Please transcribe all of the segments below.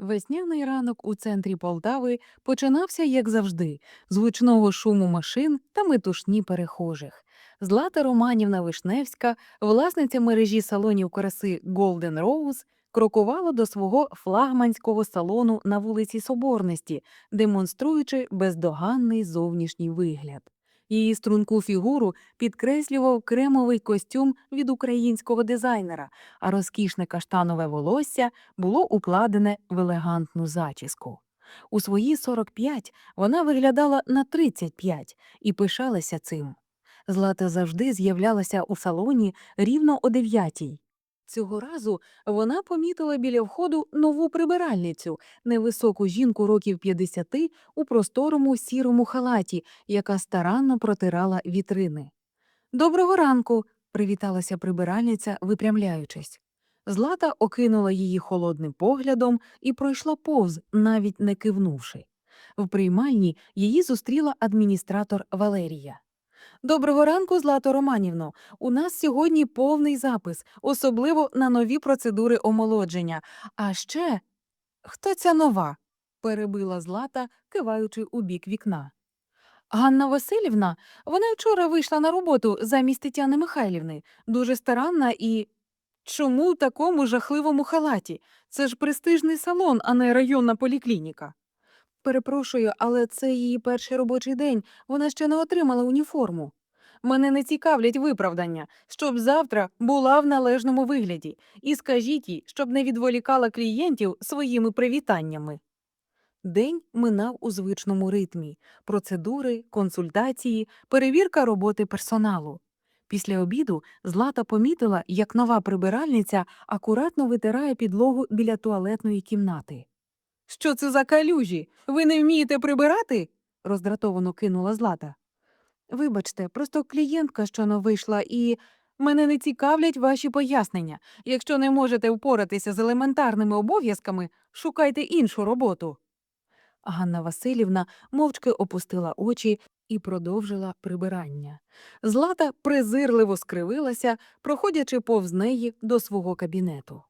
Весняний ранок у центрі Полтави починався, як завжди, з гучного шуму машин та метушні перехожих. Злата Романівна Вишневська, власниця мережі салонів краси Golden Rose, крокувала до свого флагманського салону на вулиці Соборності, демонструючи бездоганний зовнішній вигляд. Її струнку фігуру підкреслював кремовий костюм від українського дизайнера, а розкішне каштанове волосся було укладене в елегантну зачіску. У свої 45 вона виглядала на 35 і пишалася цим. Злата завжди з'являлася у салоні рівно о 9. Цього разу вона помітила біля входу нову прибиральницю, невисоку жінку років 50 у просторому сірому халаті, яка старанно протирала вітрини. Доброго ранку, привіталася прибиральниця, випрямляючись. Злата окинула її холодним поглядом і пройшла повз, навіть не кивнувши. В приймальні її зустріла адміністратор Валерія. Доброго ранку, Злато Романівно. У нас сьогодні повний запис, особливо на нові процедури омолодження. А ще хто ця нова? перебила Злата, киваючи у бік вікна. Ганна Васильівна, вона вчора вийшла на роботу замість Тетяни Михайлівни, дуже старанна і. Чому в такому жахливому халаті? Це ж престижний салон, а не районна поліклініка. Перепрошую, але це її перший робочий день, вона ще не отримала уніформу. Мене не цікавлять виправдання, щоб завтра була в належному вигляді, і скажіть їй, щоб не відволікала клієнтів своїми привітаннями. День минав у звичному ритмі процедури, консультації, перевірка роботи персоналу. Після обіду Злата помітила, як нова прибиральниця акуратно витирає підлогу біля туалетної кімнати. Що це за калюжі? Ви не вмієте прибирати? роздратовано кинула Злата. Вибачте, просто клієнтка щойно вийшла, і мене не цікавлять ваші пояснення. Якщо не можете впоратися з елементарними обов'язками, шукайте іншу роботу. Ганна Васильівна мовчки опустила очі і продовжила прибирання. Злата презирливо скривилася, проходячи повз неї до свого кабінету.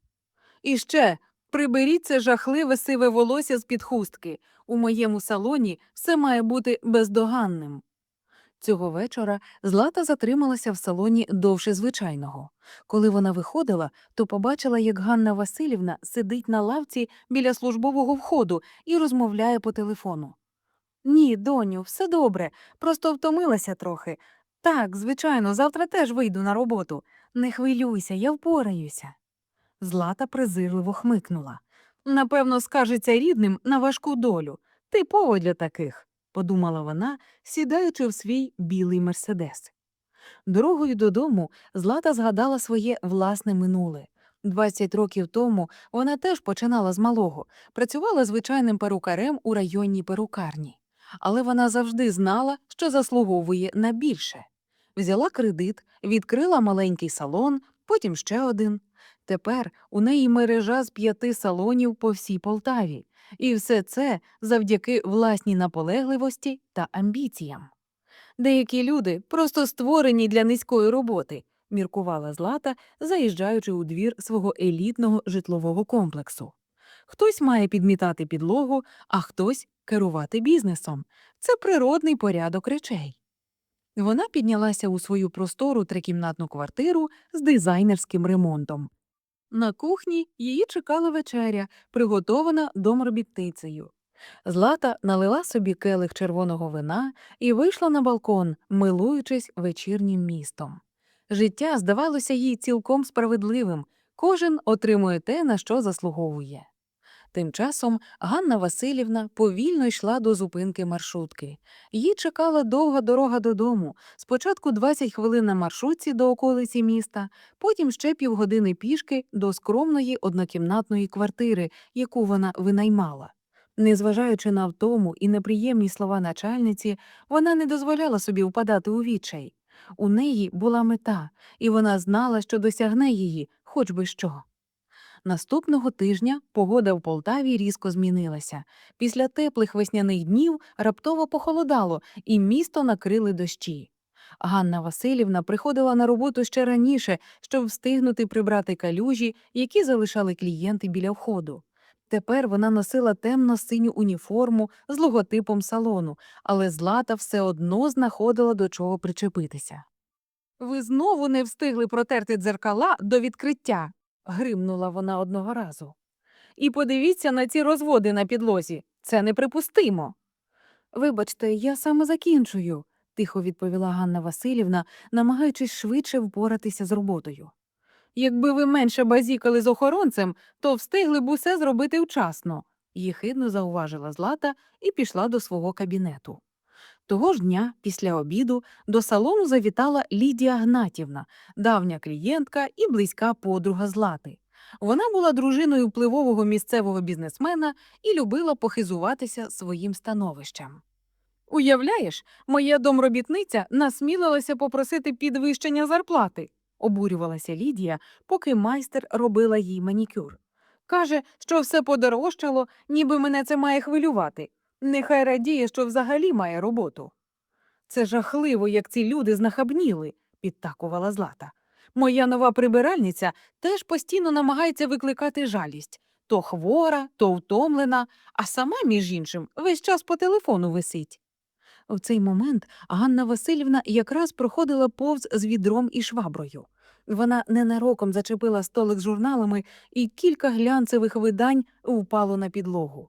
І ще приберіть це жахливе сиве волосся з під хустки. У моєму салоні все має бути бездоганним. Цього вечора Злата затрималася в салоні довше звичайного. Коли вона виходила, то побачила, як Ганна Васильівна сидить на лавці біля службового входу і розмовляє по телефону. Ні, доню, все добре, просто втомилася трохи. Так, звичайно, завтра теж вийду на роботу. Не хвилюйся, я впораюся. Злата презирливо хмикнула. Напевно, скажеться рідним на важку долю. Типово для таких подумала вона, сідаючи в свій білий мерседес. Дорогою додому Злата згадала своє власне минуле. 20 років тому вона теж починала з малого, працювала звичайним перукарем у районній перукарні. Але вона завжди знала, що заслуговує на більше. Взяла кредит, відкрила маленький салон, потім ще один. Тепер у неї мережа з п'яти салонів по всій Полтаві. І все це завдяки власній наполегливості та амбіціям. Деякі люди просто створені для низької роботи, міркувала Злата, заїжджаючи у двір свого елітного житлового комплексу. Хтось має підмітати підлогу, а хтось керувати бізнесом. Це природний порядок речей. Вона піднялася у свою простору трикімнатну квартиру з дизайнерським ремонтом. На кухні її чекала вечеря, приготована домробітницею. Злата налила собі келих червоного вина і вийшла на балкон, милуючись вечірнім містом. Життя здавалося їй цілком справедливим, кожен отримує те, на що заслуговує. Тим часом Ганна Васильівна повільно йшла до зупинки маршрутки. Її чекала довга дорога додому. Спочатку 20 хвилин на маршрутці до околиці міста, потім ще півгодини пішки до скромної однокімнатної квартири, яку вона винаймала. Незважаючи на втому і неприємні слова начальниці, вона не дозволяла собі впадати у відчай. У неї була мета, і вона знала, що досягне її, хоч би що. Наступного тижня погода в Полтаві різко змінилася. Після теплих весняних днів раптово похолодало, і місто накрили дощі. Ганна Васильівна приходила на роботу ще раніше, щоб встигнути прибрати калюжі, які залишали клієнти біля входу. Тепер вона носила темно-синю уніформу з логотипом салону, але Злата все одно знаходила до чого причепитися. Ви знову не встигли протерти дзеркала до відкриття, гримнула вона одного разу. І подивіться на ці розводи на підлозі. Це неприпустимо. Вибачте, я саме закінчую, тихо відповіла Ганна Васильівна, намагаючись швидше впоратися з роботою. Якби ви менше базікали з охоронцем, то встигли б усе зробити вчасно, їхидно зауважила Злата і пішла до свого кабінету. Того ж дня, після обіду, до салону завітала Лідія Гнатівна, давня клієнтка і близька подруга Злати. Вона була дружиною впливового місцевого бізнесмена і любила похизуватися своїм становищем. Уявляєш, моя домробітниця насмілилася попросити підвищення зарплати, обурювалася Лідія, поки майстер робила їй манікюр. Каже, що все подорожчало, ніби мене це має хвилювати. Нехай радіє, що взагалі має роботу. Це жахливо, як ці люди знахабніли, підтакувала Злата. Моя нова прибиральниця теж постійно намагається викликати жалість то хвора, то втомлена, а сама, між іншим, весь час по телефону висить. В цей момент Ганна Васильівна якраз проходила повз з відром і шваброю. Вона ненароком зачепила столик з журналами, і кілька глянцевих видань впало на підлогу.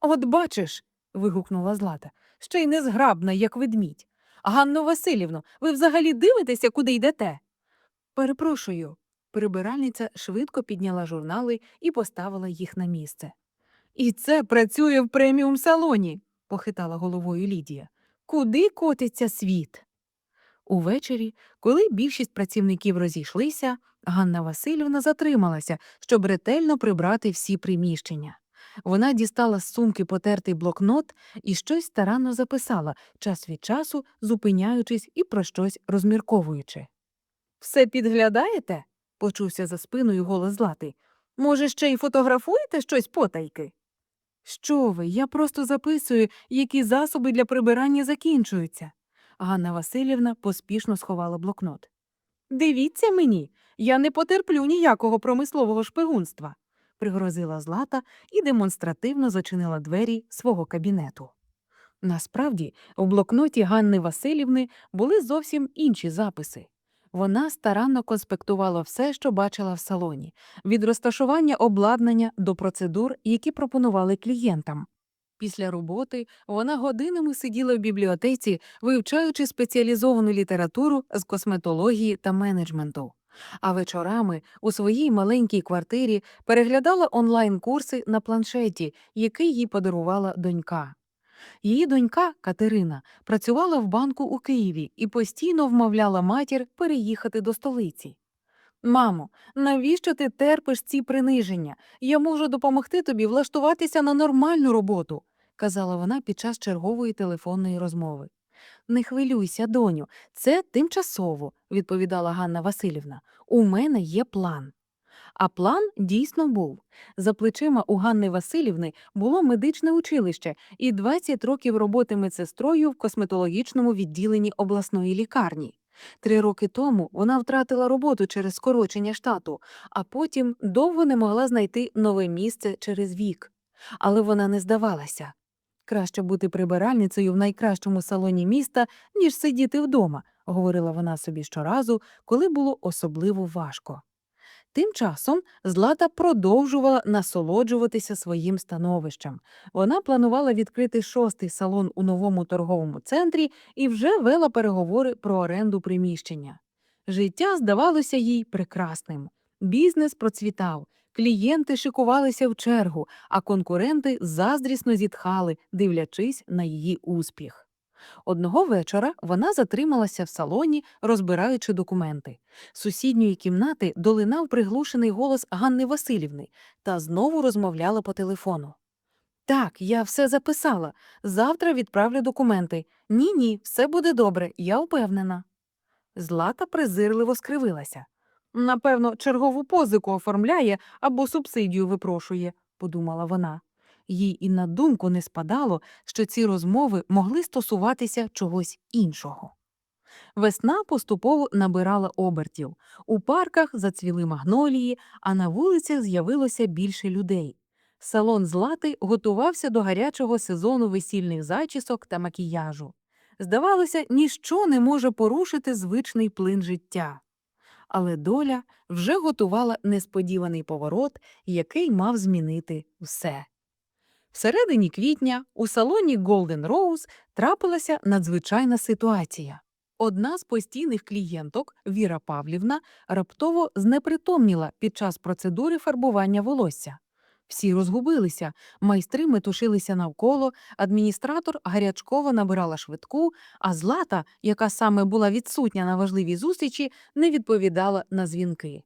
От бачиш. Вигукнула Злата, ще й незграбна, як ведмідь. Ганно Васильівно, ви взагалі дивитеся, куди йдете? Перепрошую. Прибиральниця швидко підняла журнали і поставила їх на місце. І це працює в преміум салоні, похитала головою Лідія. Куди котиться світ? Увечері, коли більшість працівників розійшлися, Ганна Васильівна затрималася, щоб ретельно прибрати всі приміщення. Вона дістала з сумки потертий блокнот і щось старанно записала, час від часу зупиняючись і про щось розмірковуючи. Все підглядаєте? почувся за спиною голос Злати. Може, ще й фотографуєте щось потайки? Що ви? Я просто записую, які засоби для прибирання закінчуються. Ганна Васильівна поспішно сховала блокнот. Дивіться мені, я не потерплю ніякого промислового шпигунства, пригрозила Злата і демонстративно зачинила двері свого кабінету. Насправді, в блокноті Ганни Васильівни були зовсім інші записи. Вона старанно конспектувала все, що бачила в салоні, від розташування обладнання до процедур, які пропонували клієнтам. Після роботи вона годинами сиділа в бібліотеці, вивчаючи спеціалізовану літературу з косметології та менеджменту. А вечорами у своїй маленькій квартирі переглядала онлайн-курси на планшеті, який їй подарувала донька. Її донька Катерина працювала в банку у Києві і постійно вмовляла матір переїхати до столиці. Мамо, навіщо ти терпиш ці приниження? Я можу допомогти тобі влаштуватися на нормальну роботу, казала вона під час чергової телефонної розмови. Не хвилюйся, доню, це тимчасово, відповідала Ганна Васильівна. У мене є план. А план дійсно був. За плечима у Ганни Васильівни було медичне училище і 20 років роботи медсестрою в косметологічному відділенні обласної лікарні. Три роки тому вона втратила роботу через скорочення штату, а потім довго не могла знайти нове місце через вік. Але вона не здавалася. Краще бути прибиральницею в найкращому салоні міста, ніж сидіти вдома, говорила вона собі щоразу, коли було особливо важко. Тим часом Злата продовжувала насолоджуватися своїм становищем. Вона планувала відкрити шостий салон у новому торговому центрі і вже вела переговори про оренду приміщення. Життя здавалося їй прекрасним. Бізнес процвітав, клієнти шикувалися в чергу, а конкуренти заздрісно зітхали, дивлячись на її успіх. Одного вечора вона затрималася в салоні, розбираючи документи. З сусідньої кімнати долинав приглушений голос Ганни Васильівни та знову розмовляла по телефону. Так, я все записала. Завтра відправлю документи. Ні, ні, все буде добре, я впевнена. Злата презирливо скривилася. Напевно, чергову позику оформляє або субсидію випрошує, подумала вона. Їй і на думку не спадало, що ці розмови могли стосуватися чогось іншого. Весна поступово набирала обертів. У парках зацвіли магнолії, а на вулицях з'явилося більше людей. Салон Злати готувався до гарячого сезону весільних зачісок та макіяжу. Здавалося, ніщо не може порушити звичний плин життя. Але доля вже готувала несподіваний поворот, який мав змінити все. Всередині квітня у салоні Golden Rose трапилася надзвичайна ситуація. Одна з постійних клієнток, Віра Павлівна, раптово знепритомніла під час процедури фарбування волосся. Всі розгубилися, майстри метушилися навколо, адміністратор гарячково набирала швидку, а Злата, яка саме була відсутня на важливій зустрічі, не відповідала на дзвінки.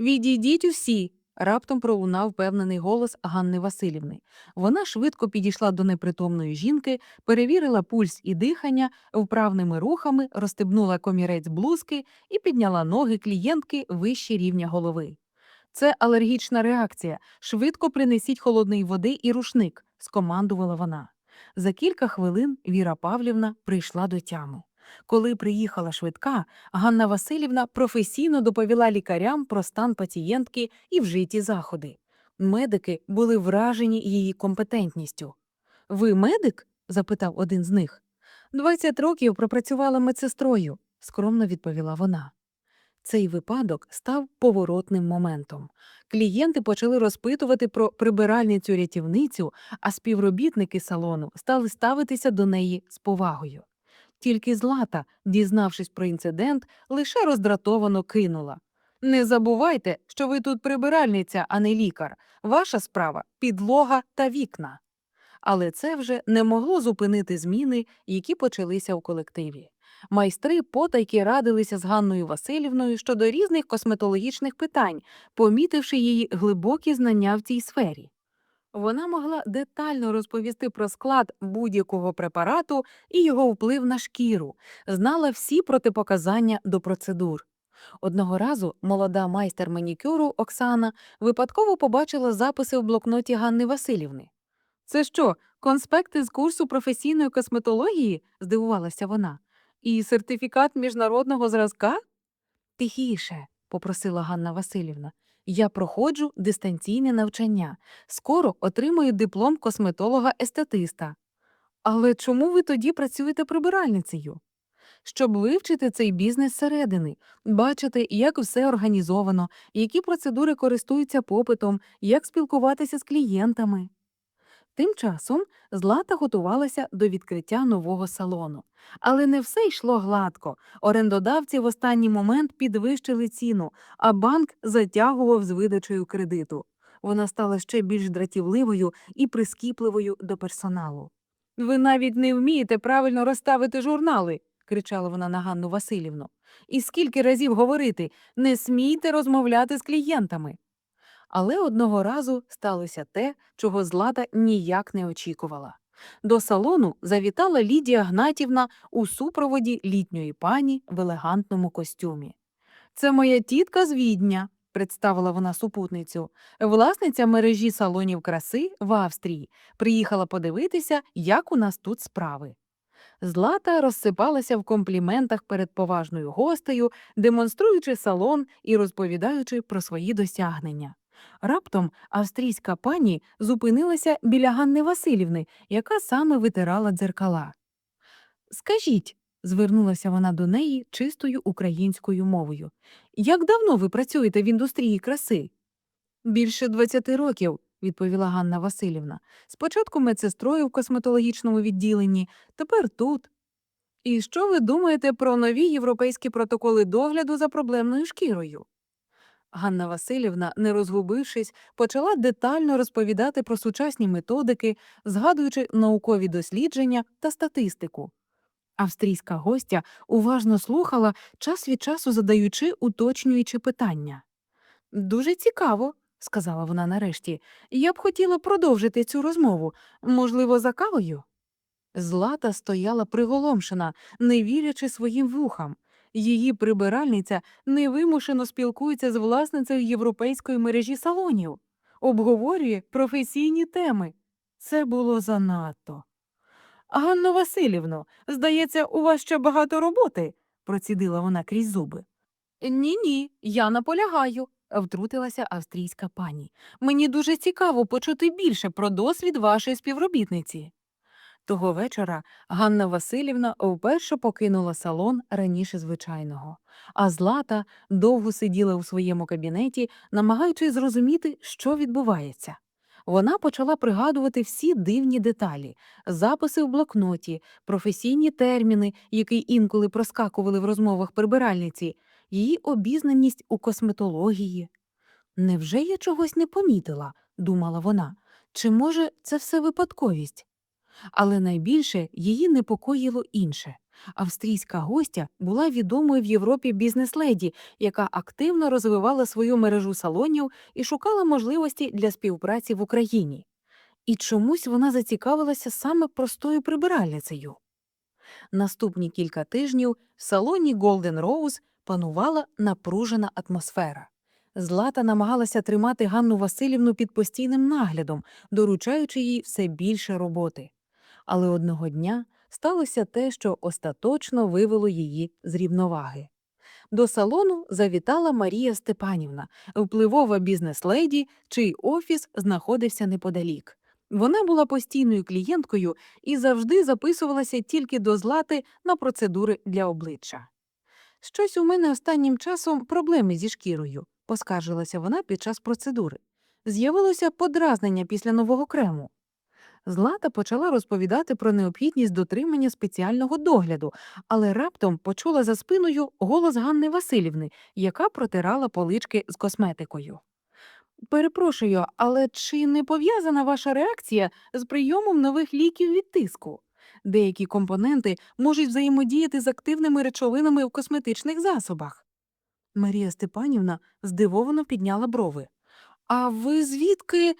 Відійдіть усі. раптом пролунав впевнений голос Ганни Васильівни. Вона швидко підійшла до непритомної жінки, перевірила пульс і дихання, вправними рухами розстебнула комірець блузки і підняла ноги клієнтки вище рівня голови. Це алергічна реакція. Швидко принесіть холодної води і рушник, скомандувала вона. За кілька хвилин Віра Павлівна прийшла до тями. Коли приїхала швидка, Ганна Васильівна професійно доповіла лікарям про стан пацієнтки і вжиті заходи. Медики були вражені її компетентністю. Ви медик? запитав один з них. Двадцять років пропрацювала медсестрою, скромно відповіла вона. Цей випадок став поворотним моментом. Клієнти почали розпитувати про прибиральницю рятівницю, а співробітники салону стали ставитися до неї з повагою. Тільки Злата, дізнавшись про інцидент, лише роздратовано кинула. Не забувайте, що ви тут прибиральниця, а не лікар. Ваша справа підлога та вікна. Але це вже не могло зупинити зміни, які почалися у колективі. Майстри потайки радилися з Ганною Васильівною щодо різних косметологічних питань, помітивши її глибокі знання в цій сфері. Вона могла детально розповісти про склад будь-якого препарату і його вплив на шкіру, знала всі протипоказання до процедур. Одного разу молода майстер манікюру Оксана випадково побачила записи в блокноті Ганни Васильівни. Це що, конспекти з курсу професійної косметології? здивувалася вона. І сертифікат міжнародного зразка? Тихіше, попросила Ганна Васильівна. Я проходжу дистанційне навчання. Скоро отримую диплом косметолога-естетиста. Але чому ви тоді працюєте прибиральницею? Щоб вивчити цей бізнес зсередини, бачити, як все організовано, які процедури користуються попитом, як спілкуватися з клієнтами. Тим часом Злата готувалася до відкриття нового салону. Але не все йшло гладко. Орендодавці в останній момент підвищили ціну, а банк затягував з видачею кредиту. Вона стала ще більш дратівливою і прискіпливою до персоналу. Ви навіть не вмієте правильно розставити журнали, кричала вона на Ганну Васильівну. І скільки разів говорити не смійте розмовляти з клієнтами. Але одного разу сталося те, чого Злата ніяк не очікувала. До салону завітала Лідія Гнатівна у супроводі літньої пані в елегантному костюмі. Це моя тітка з Відня, представила вона супутницю, власниця мережі салонів краси в Австрії, приїхала подивитися, як у нас тут справи. Злата розсипалася в компліментах перед поважною гостею, демонструючи салон і розповідаючи про свої досягнення. Раптом австрійська пані зупинилася біля Ганни Васильівни, яка саме витирала дзеркала. Скажіть, звернулася вона до неї чистою українською мовою, як давно ви працюєте в індустрії краси? Більше 20 років, відповіла Ганна Васильівна. Спочатку медсестрою в косметологічному відділенні, тепер тут. І що ви думаєте про нові європейські протоколи догляду за проблемною шкірою? Ганна Васильівна, не розгубившись, почала детально розповідати про сучасні методики, згадуючи наукові дослідження та статистику. Австрійська гостя уважно слухала, час від часу задаючи уточнюючи питання. Дуже цікаво, сказала вона нарешті. Я б хотіла продовжити цю розмову, можливо, за кавою. Злата стояла приголомшена, не вірячи своїм вухам. Її прибиральниця невимушено спілкується з власницею європейської мережі салонів, обговорює професійні теми. Це було занадто. Ганно Васильівно, здається, у вас ще багато роботи, процідила вона крізь зуби. Ні, ні, я наполягаю, втрутилася австрійська пані. Мені дуже цікаво почути більше про досвід вашої співробітниці. Того вечора Ганна Васильівна вперше покинула салон раніше звичайного, а Злата довго сиділа у своєму кабінеті, намагаючись зрозуміти, що відбувається. Вона почала пригадувати всі дивні деталі, записи в блокноті, професійні терміни, які інколи проскакували в розмовах прибиральниці, її обізнаність у косметології. Невже я чогось не помітила? думала вона. Чи може це все випадковість? Але найбільше її непокоїло інше. Австрійська гостя була відомою в Європі бізнес-леді, яка активно розвивала свою мережу салонів і шукала можливості для співпраці в Україні. І чомусь вона зацікавилася саме простою прибиральницею. Наступні кілька тижнів в салоні Golden Rose панувала напружена атмосфера. Злата намагалася тримати Ганну Васильівну під постійним наглядом, доручаючи їй все більше роботи. Але одного дня сталося те, що остаточно вивело її з рівноваги. До салону завітала Марія Степанівна, впливова бізнес-леді, чий офіс знаходився неподалік. Вона була постійною клієнткою і завжди записувалася тільки до злати на процедури для обличчя. Щось у мене останнім часом проблеми зі шкірою, поскаржилася вона під час процедури. З'явилося подразнення після нового крему. Злата почала розповідати про необхідність дотримання спеціального догляду, але раптом почула за спиною голос Ганни Васильівни, яка протирала полички з косметикою. Перепрошую, але чи не пов'язана ваша реакція з прийомом нових ліків від тиску? Деякі компоненти можуть взаємодіяти з активними речовинами в косметичних засобах. Марія Степанівна здивовано підняла брови. А ви звідки?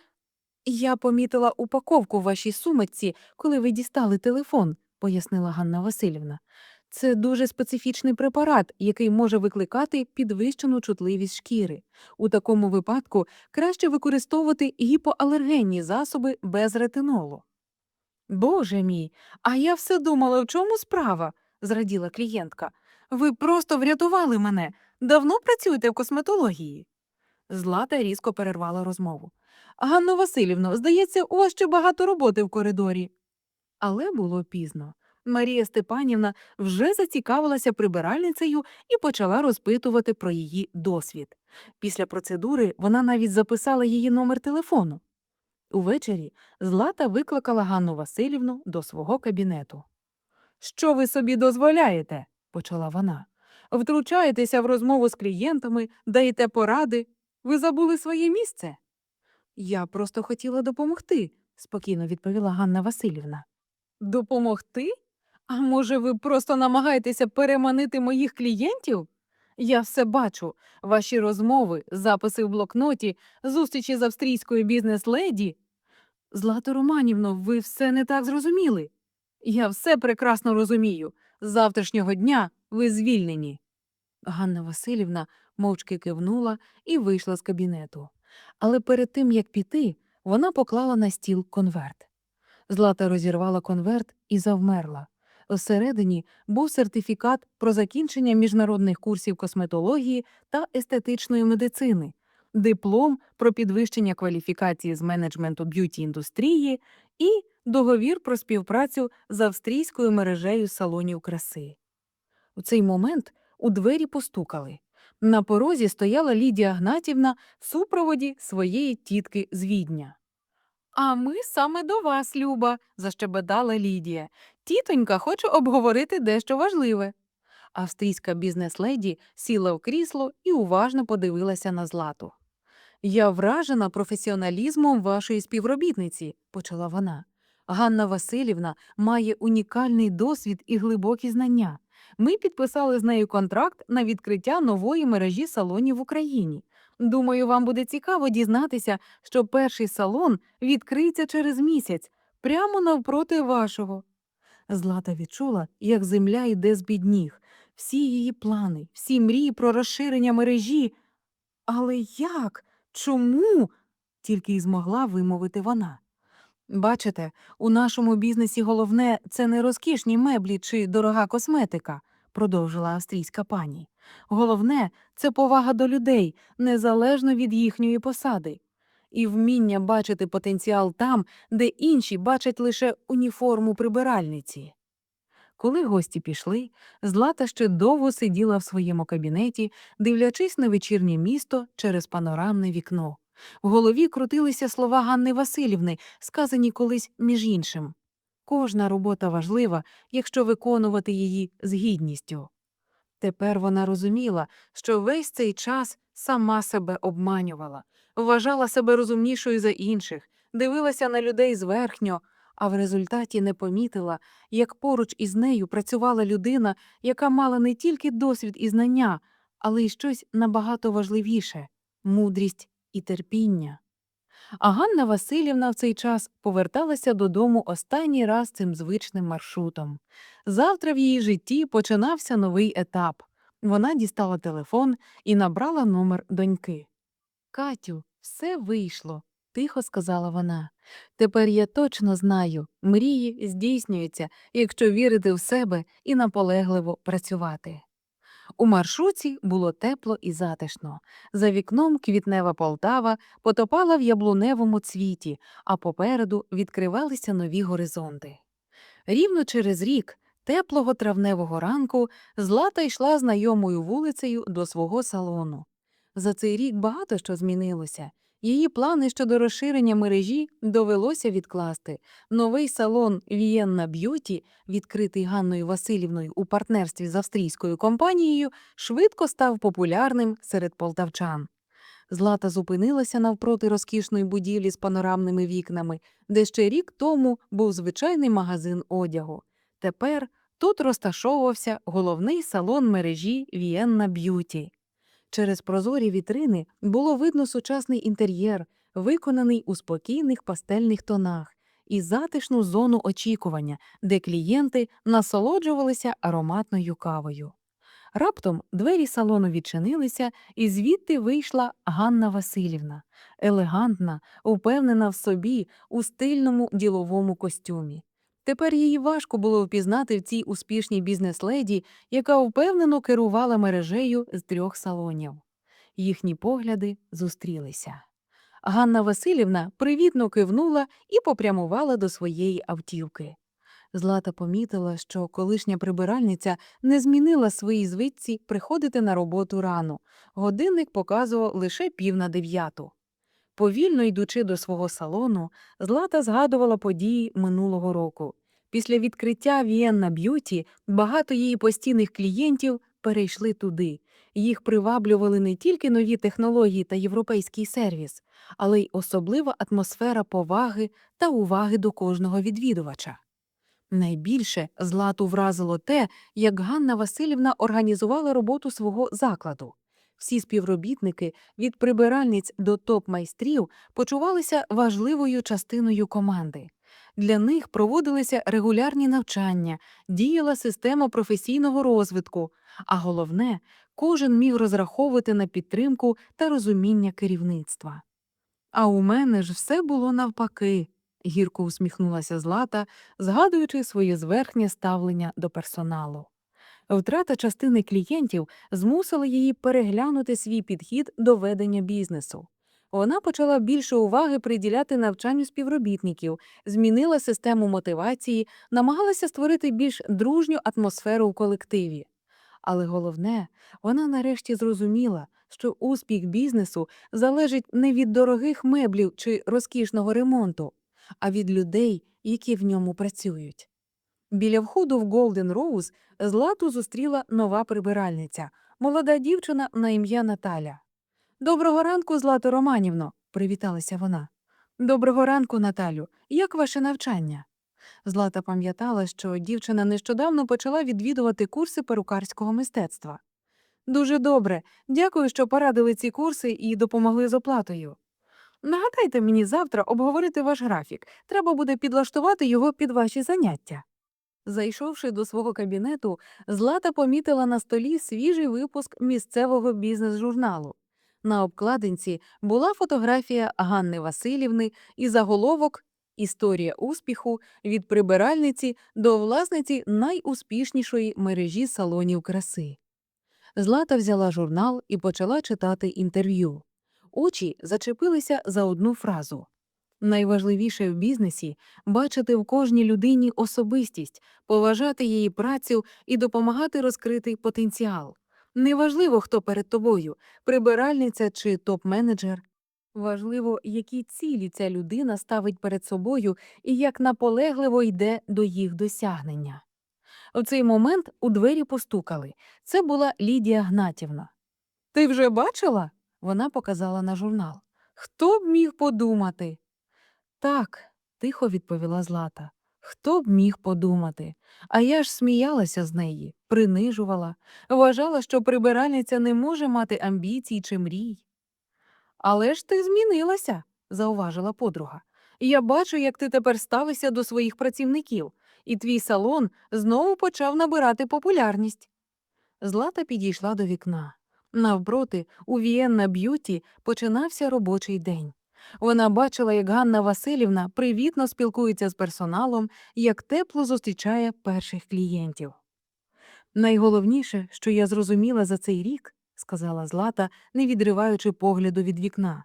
Я помітила упаковку в вашій сумочці, коли ви дістали телефон, пояснила Ганна Васильівна. Це дуже специфічний препарат, який може викликати підвищену чутливість шкіри. У такому випадку краще використовувати гіпоалергенні засоби без ретинолу. Боже мій, а я все думала, в чому справа, зраділа клієнтка. Ви просто врятували мене. Давно працюєте в косметології? Злата різко перервала розмову. Ганно Васильівно, здається, у вас ще багато роботи в коридорі. Але було пізно. Марія Степанівна вже зацікавилася прибиральницею і почала розпитувати про її досвід. Після процедури вона навіть записала її номер телефону. Увечері Злата викликала Ганну Васильівну до свого кабінету. Що ви собі дозволяєте? почала вона. Втручаєтеся в розмову з клієнтами, даєте поради. Ви забули своє місце? Я просто хотіла допомогти, спокійно відповіла Ганна Васильівна. Допомогти? А може, ви просто намагаєтеся переманити моїх клієнтів? Я все бачу ваші розмови, записи в блокноті, зустрічі з австрійською бізнес-леді. Злато Романівно, ви все не так зрозуміли. Я все прекрасно розумію. З завтрашнього дня ви звільнені. Ганна Васильівна мовчки кивнула і вийшла з кабінету. Але перед тим, як піти, вона поклала на стіл конверт. Злата розірвала конверт і завмерла. Всередині був сертифікат про закінчення міжнародних курсів косметології та естетичної медицини, диплом про підвищення кваліфікації з менеджменту б'юті індустрії і договір про співпрацю з австрійською мережею салонів краси. У цей момент у двері постукали. На порозі стояла Лідія Гнатівна в супроводі своєї тітки з Відня. А ми саме до вас, Люба, защебетала Лідія. Тітонька хоче обговорити дещо важливе. Австрійська бізнес-леді сіла в крісло і уважно подивилася на злату. Я вражена професіоналізмом вашої співробітниці, почала вона. Ганна Васильівна має унікальний досвід і глибокі знання. Ми підписали з нею контракт на відкриття нової мережі салонів в Україні. Думаю, вам буде цікаво дізнатися, що перший салон відкриється через місяць, прямо навпроти вашого. Злата відчула, як земля йде з під ніг, всі її плани, всі мрії про розширення мережі. Але як? Чому? тільки й змогла вимовити вона. Бачите, у нашому бізнесі головне це не розкішні меблі чи дорога косметика, продовжила австрійська пані. Головне це повага до людей, незалежно від їхньої посади, і вміння бачити потенціал там, де інші бачать лише уніформу прибиральниці. Коли гості пішли, Злата ще довго сиділа в своєму кабінеті, дивлячись на вечірнє місто через панорамне вікно. В голові крутилися слова Ганни Васильівни, сказані колись між іншим. Кожна робота важлива, якщо виконувати її з гідністю. Тепер вона розуміла, що весь цей час сама себе обманювала, вважала себе розумнішою за інших, дивилася на людей зверхньо, а в результаті не помітила, як поруч із нею працювала людина, яка мала не тільки досвід і знання, але й щось набагато важливіше мудрість і терпіння. А Ганна Васильівна в цей час поверталася додому останній раз цим звичним маршрутом. Завтра в її житті починався новий етап. Вона дістала телефон і набрала номер доньки. Катю, все вийшло, тихо сказала вона. Тепер я точно знаю, мрії здійснюються, якщо вірити в себе і наполегливо працювати. У маршруті було тепло і затишно. За вікном квітнева Полтава потопала в яблуневому цвіті, а попереду відкривалися нові горизонти. Рівно через рік, теплого травневого ранку, Злата йшла знайомою вулицею до свого салону. За цей рік багато що змінилося. Її плани щодо розширення мережі довелося відкласти. Новий салон Вієнна Б'юті, відкритий Ганною Васильівною у партнерстві з австрійською компанією, швидко став популярним серед полтавчан. Злата зупинилася навпроти розкішної будівлі з панорамними вікнами, де ще рік тому був звичайний магазин одягу. Тепер тут розташовувався головний салон мережі Вієнна Б'юті. Через прозорі вітрини було видно сучасний інтер'єр, виконаний у спокійних пастельних тонах, і затишну зону очікування, де клієнти насолоджувалися ароматною кавою. Раптом двері салону відчинилися, і звідти вийшла Ганна Васильівна, елегантна, упевнена в собі у стильному діловому костюмі. Тепер її важко було впізнати в цій успішній бізнес-леді, яка впевнено керувала мережею з трьох салонів. Їхні погляди зустрілися. Ганна Васильівна привітно кивнула і попрямувала до своєї автівки. Злата помітила, що колишня прибиральниця не змінила свої звичці приходити на роботу рано. Годинник показував лише пів на дев'яту. Повільно йдучи до свого салону, Злата згадувала події минулого року. Після відкриття Вієнна Б'юті багато її постійних клієнтів перейшли туди. Їх приваблювали не тільки нові технології та європейський сервіс, але й особлива атмосфера поваги та уваги до кожного відвідувача. Найбільше Злату вразило те, як Ганна Васильівна організувала роботу свого закладу. Всі співробітники від прибиральниць до топ-майстрів почувалися важливою частиною команди. Для них проводилися регулярні навчання, діяла система професійного розвитку, а головне, кожен міг розраховувати на підтримку та розуміння керівництва. А у мене ж все було навпаки, гірко усміхнулася Злата, згадуючи своє зверхнє ставлення до персоналу. Втрата частини клієнтів змусила її переглянути свій підхід до ведення бізнесу. Вона почала більше уваги приділяти навчанню співробітників, змінила систему мотивації, намагалася створити більш дружню атмосферу у колективі. Але головне, вона нарешті зрозуміла, що успіх бізнесу залежить не від дорогих меблів чи розкішного ремонту, а від людей, які в ньому працюють. Біля входу в Голден Роуз Злату зустріла нова прибиральниця, молода дівчина на ім'я Наталя. Доброго ранку, Злато Романівно, привіталася вона. Доброго ранку, Наталю. Як ваше навчання? Злата пам'ятала, що дівчина нещодавно почала відвідувати курси перукарського мистецтва. Дуже добре. Дякую, що порадили ці курси і допомогли з оплатою. Нагадайте мені завтра обговорити ваш графік. Треба буде підлаштувати його під ваші заняття. Зайшовши до свого кабінету, Злата помітила на столі свіжий випуск місцевого бізнес-журналу. На обкладинці була фотографія Ганни Васильівни і заголовок Історія успіху від прибиральниці до власниці найуспішнішої мережі салонів краси. Злата взяла журнал і почала читати інтерв'ю. Очі зачепилися за одну фразу. Найважливіше в бізнесі бачити в кожній людині особистість, поважати її працю і допомагати розкрити потенціал. Неважливо, хто перед тобою прибиральниця чи топ-менеджер. Важливо, які цілі ця людина ставить перед собою і як наполегливо йде до їх досягнення. У цей момент у двері постукали. Це була Лідія Гнатівна. Ти вже бачила? Вона показала на журнал. Хто б міг подумати? Так, тихо відповіла Злата. Хто б міг подумати? А я ж сміялася з неї, принижувала, вважала, що прибиральниця не може мати амбіцій чи мрій. Але ж ти змінилася, зауважила подруга. Я бачу, як ти тепер ставишся до своїх працівників, і твій салон знову почав набирати популярність. Злата підійшла до вікна. Навпроти, у Вієнна Б'юті починався робочий день. Вона бачила, як Ганна Васильівна привітно спілкується з персоналом, як тепло зустрічає перших клієнтів. Найголовніше, що я зрозуміла за цей рік, сказала Злата, не відриваючи погляду від вікна,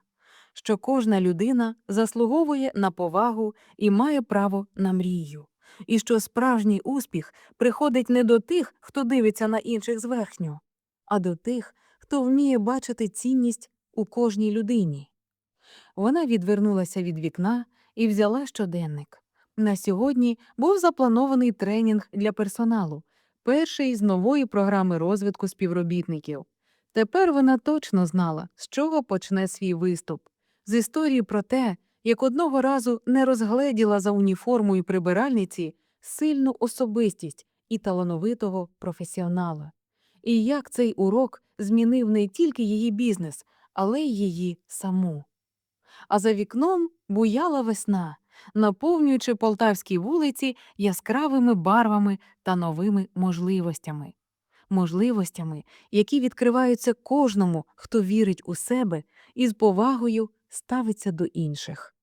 що кожна людина заслуговує на повагу і має право на мрію, і що справжній успіх приходить не до тих, хто дивиться на інших зверхньо, а до тих, хто вміє бачити цінність у кожній людині. Вона відвернулася від вікна і взяла щоденник. На сьогодні був запланований тренінг для персоналу, перший з нової програми розвитку співробітників. Тепер вона точно знала, з чого почне свій виступ з історії про те, як одного разу не розгледіла за уніформою прибиральниці сильну особистість і талановитого професіонала, і як цей урок змінив не тільки її бізнес, але й її саму. А за вікном буяла весна, наповнюючи полтавські вулиці яскравими барвами та новими можливостями. Можливостями, які відкриваються кожному, хто вірить у себе і з повагою ставиться до інших.